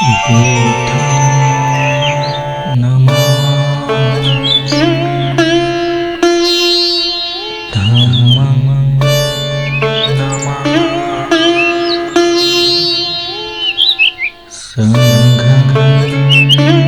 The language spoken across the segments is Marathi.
你疼了吗？疼吗？疼吗？想看看吗？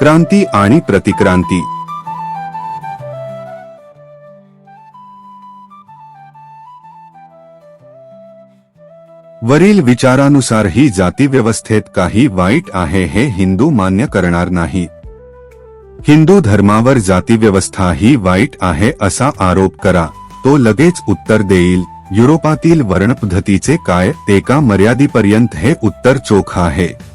क्रांती आणि प्रतिक्रांती. वरील विचारानुसार ही जातीव्यवस्थेत काही वाईट आहे हे हिंदू मान्य करणार नाही. हिंदू धर्मावर जातीव्यवस्था ही वाईट आहे असा आरोप करा. तो लगेच उत्तर देईल युरोपातील वर्णपद्धतीचे काय एका मर्यादेपर्यंत हे उत्तर चोख आहे.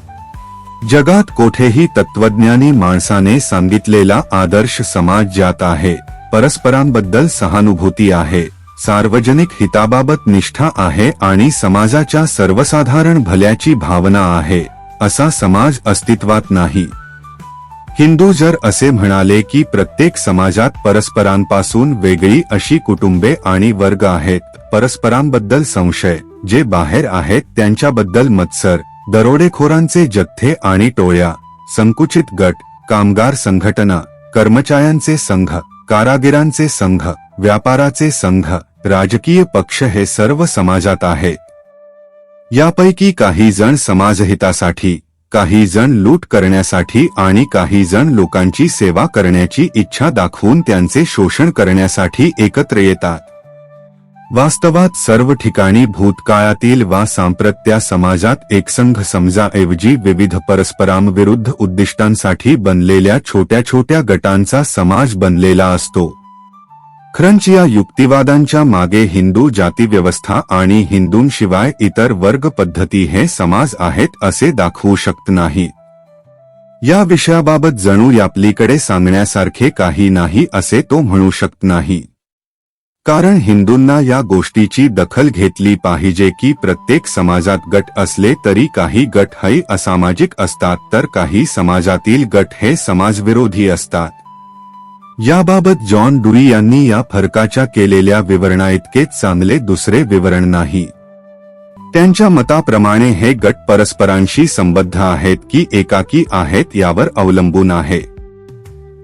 जगात कोठेही तत्वज्ञानी माणसाने सांगितलेला आदर्श समाज ज्यात आहे परस्परांबद्दल सहानुभूती आहे सार्वजनिक हिताबाबत निष्ठा आहे आणि समाजाच्या सर्वसाधारण भल्याची भावना आहे असा समाज अस्तित्वात नाही. हिंदू जर असे म्हणाले की प्रत्येक समाजात परस्परांपासून वेगळी अशी कुटुंबे आणि वर्ग आहेत परस्परांबद्दल संशय जे बाहेर आहेत त्यांच्याबद्दल मत्सर दरोडेखोरांचे जथ्थे आणि टोळ्या संकुचित गट कामगार संघटना कर्मचाऱ्यांचे संघ कारागिरांचे संघ व्यापाराचे संघ राजकीय पक्ष हे सर्व समाजात आहेत यापैकी काही जण समाजहितासाठी काही जण लूट करण्यासाठी आणि काही जण लोकांची सेवा करण्याची इच्छा दाखवून त्यांचे शोषण करण्यासाठी एकत्र येतात. वास्तवात सर्व ठिकाणी भूतकाळातील वा सांप्रत्या समाजात एकसंघ समजाऐवजी विविध परस्परांविरुद्ध उद्दिष्टांसाठी बनलेल्या छोट्या छोट्या गटांचा समाज बनलेला असतो. ख्रंच या युक्तिवादांच्या मागे हिंदू जातीव्यवस्था आणि हिंदूंशिवाय इतर वर्ग पद्धती हे समाज आहेत असे दाखवू शकत नाही. या विषयाबाबत जणू यापलीकडे सांगण्यासारखे काही नाही असे तो म्हणू शकत नाही. कारण हिंदूंना या गोष्टीची दखल घेतली पाहिजे की प्रत्येक समाजात गट असले तरी काही गट हे असामाजिक असतात तर काही समाजातील गट हे समाजविरोधी असतात. याबाबत जॉन डुरी यांनी या फरकाच्या केलेल्या विवरणाइतकेच चांगले दुसरे विवरण नाही. त्यांच्या मताप्रमाणे हे गट परस्परांशी संबद्ध आहेत की एकाकी आहेत यावर अवलंबून आहे.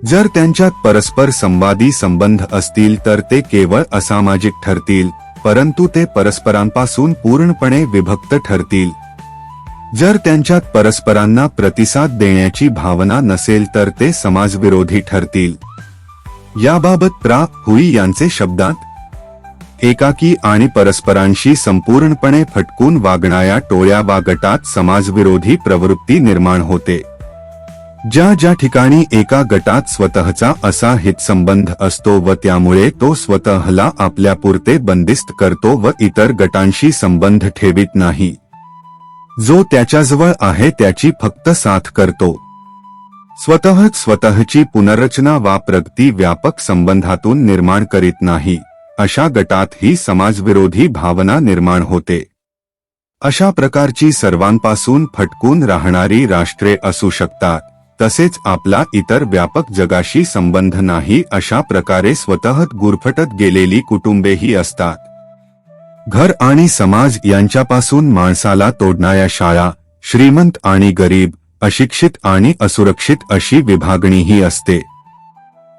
जर त्यांच्यात परस्पर संवादी संबंध असतील तर ते केवळ असामाजिक ठरतील परंतु ते परस्परांपासून पूर्णपणे विभक्त ठरतील. जर त्यांच्यात परस्परांना प्रतिसाद देण्याची भावना नसेल तर ते समाजविरोधी ठरतील. याबाबत प्रा. हुई यांचे शब्दात एकाकी आणि परस्परांशी संपूर्णपणे फटकून वागणाऱ्या टोळ्या वा गटात समाजविरोधी प्रवृत्ती निर्माण होते. ज्या ज्या ठिकाणी एका गटात स्वतःचा असा हितसंबंध असतो व त्यामुळे तो स्वतःला आपल्यापुरते बंदिस्त करतो व इतर गटांशी संबंध ठेवित नाही. जो त्याच्याजवळ आहे त्याची फक्त साथ करतो. स्वतःच स्वतःची पुनर्रचना वा प्रगती व्यापक संबंधातून निर्माण करीत नाही अशा गटात ही समाजविरोधी भावना निर्माण होते. अशा प्रकारची सर्वांपासून फटकून राहणारी राष्ट्रे असू शकतात. तसेच आपला इतर व्यापक जगाशी संबंध नाही अशा प्रकारे स्वतःत गुरफटत गेलेली कुटुंबेही असतात. घर आणि समाज यांच्यापासून माणसाला तोडणाऱ्या शाळा श्रीमंत आणि गरीब अशिक्षित आणि असुरक्षित अशी विभागणीही असते.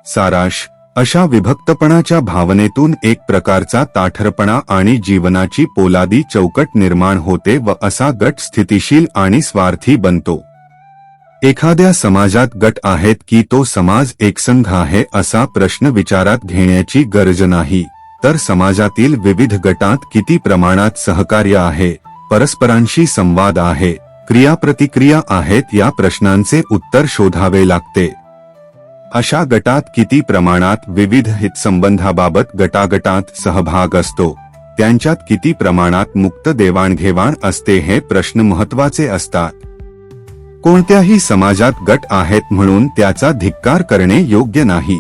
साराश अशा विभक्तपणाच्या भावनेतून एक प्रकारचा ताठरपणा आणि जीवनाची पोलादी चौकट निर्माण होते व असा गट स्थितिशील आणि स्वार्थी बनतो. एखाद्या समाजात गट आहेत की तो समाज एकसंघ आहे असा प्रश्न विचारात घेण्याची गरज नाही. तर समाजातील विविध गटात किती प्रमाणात सहकार्य आहे परस्परांशी संवाद आहे क्रियाप्रतिक्रिया आहेत या प्रश्नांचे उत्तर शोधावे लागते. अशा गटात किती प्रमाणात विविध हितसंबंधाबाबत गटागटात सहभाग असतो त्यांच्यात किती प्रमाणात मुक्त देवाणघेवाण असते हे प्रश्न महत्त्वाचे असतात. कोणत्याही समाजात गट आहेत म्हणून त्याचा धिक्कार करणे योग्य नाही.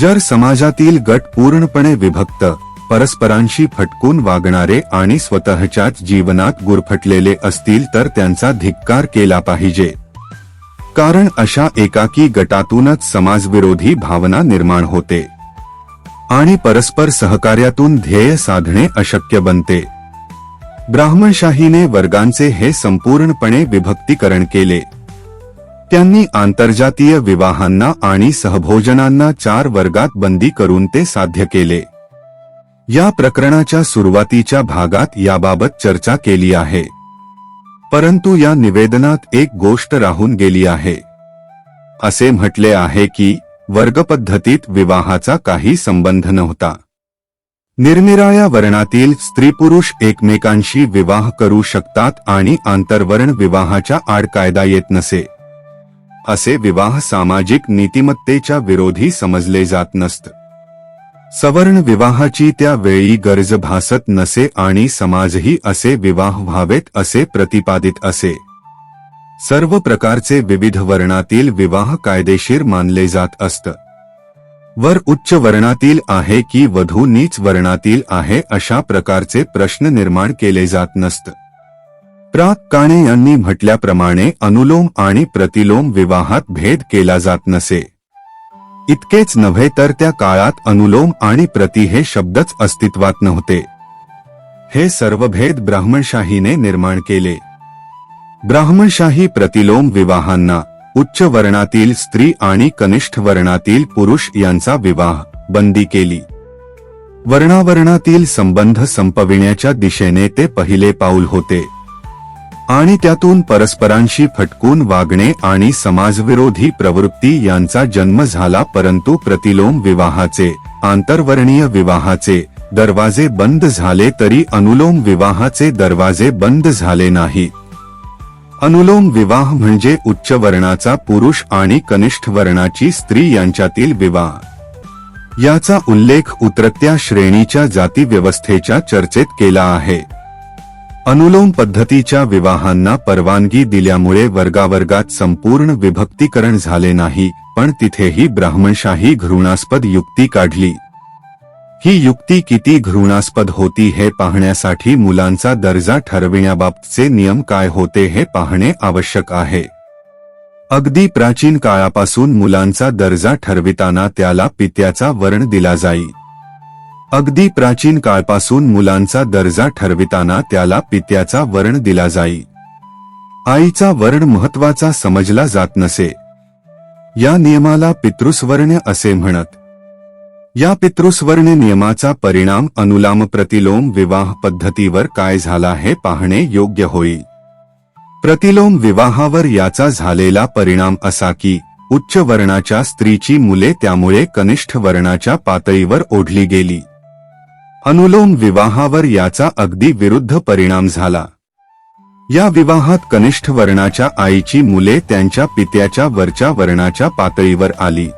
जर समाजातील गट पूर्णपणे विभक्त परस्परांशी फटकून वागणारे आणि स्वतःच्याच जीवनात गुरफटलेले असतील तर त्यांचा धिक्कार केला पाहिजे. कारण अशा एकाकी गटातूनच समाजविरोधी भावना निर्माण होते. आणि परस्पर सहकार्यातून ध्येय साधणे अशक्य बनते. ब्राह्मणशाहीने वर्गांचे हे संपूर्णपणे विभक्तीकरण केले. त्यांनी आंतरजातीय विवाहांना आणि सहभोजनांना चार वर्गात बंदी करून ते साध्य केले. या प्रकरणाच्या सुरुवातीच्या भागात याबाबत चर्चा केली आहे. परंतु या निवेदनात एक गोष्ट राहून गेली आहे. असे म्हटले आहे की वर्गपद्धतीत विवाहाचा काही संबंध नव्हता. निरनिराळ्या वर्णातील स्त्री पुरुष एकमेकांशी विवाह करू शकतात आणि आंतरवर्ण विवाहाच्या आड कायदा येत नसे. असे विवाह सामाजिक नीतिमत्तेच्या विरोधी समजले जात नसत. सवर्ण विवाहाची त्या वेळी गरज भासत नसे आणि समाजही असे विवाह व्हावेत असे प्रतिपादित असे. सर्व प्रकारचे विविध वर्णातील विवाह कायदेशीर मानले जात असत. वर उच्च वर्णातील आहे की वधू नीच वर्णातील आहे अशा प्रकारचे प्रश्न निर्माण केले जात नसत. प्राग काणे यांनी म्हटल्याप्रमाणे अनुलोम आणि प्रतिलोम विवाहात भेद केला जात नसे. इतकेच नव्हे तर त्या काळात अनुलोम आणि प्रति हे शब्दच अस्तित्वात नव्हते. हे सर्व भेद ब्राह्मणशाहीने निर्माण केले. ब्राह्मणशाही प्रतिलोम विवाहांना उच्च वर्णातील स्त्री आणि कनिष्ठ वर्णातील पुरुष यांचा विवाह. बंदी केली. वर्णावर्णातील संबंध संपविण्याच्या दिशेने ते पहिले पाऊल होते. आणि त्यातून परस्परांशी फटकून वागणे आणि समाजविरोधी प्रवृत्ती यांचा जन्म झाला परंतु प्रतिलोम विवाहाचे आंतरवर्णीय विवाहाचे दरवाजे बंद झाले तरी अनुलोम विवाहाचे दरवाजे बंद झाले नाहीत. अनुलोम विवाह म्हणजे उच्च वर्णाचा पुरुष आणि कनिष्ठ वर्णाची स्त्री यांच्यातील विवाह. याचा उल्लेख उतरत्या श्रेणीच्या जाती व्यवस्थेच्या चर्चेत केला आहे. अनुलोम पद्धतीच्या विवाहांना परवानगी दिल्यामुळे वर्गावर्गात संपूर्ण विभक्तीकरण झाले नाही पण तिथेही ब्राह्मणशाही घृणास्पद युक्ती काढली. ही युक्ती किती घृणास्पद होती हे पाहण्यासाठी मुलांचा दर्जा ठरविण्याबाबतचे नियम काय होते हे पाहणे आवश्यक आहे. अगदी प्राचीन काळापासून मुलांचा दर्जा ठरविताना त्याला पित्याचा वर्ण दिला जाई. अगदी प्राचीन काळपासून मुलांचा दर्जा ठरविताना त्याला पित्याचा वर्ण दिला जाई. आईचा वर्ण महत्त्वाचा समजला जात नसे. या नियमाला पितृस्वर्ण असे म्हणत या पितृस्वर्ण नियमाचा परिणाम अनुलाम प्रतिलोम विवाह पद्धतीवर काय झाला हे पाहणे योग्य होईल प्रतिलोम विवाहावर याचा झालेला परिणाम असा की उच्च वर्णाच्या स्त्रीची मुले त्यामुळे कनिष्ठ वर्णाच्या पातळीवर ओढली गेली. अनुलोम विवाहावर याचा अगदी विरुद्ध परिणाम झाला. या विवाहात कनिष्ठ वर्णाच्या आईची मुले त्यांच्या पित्याच्या वरच्या वर्णाच्या पातळीवर आली.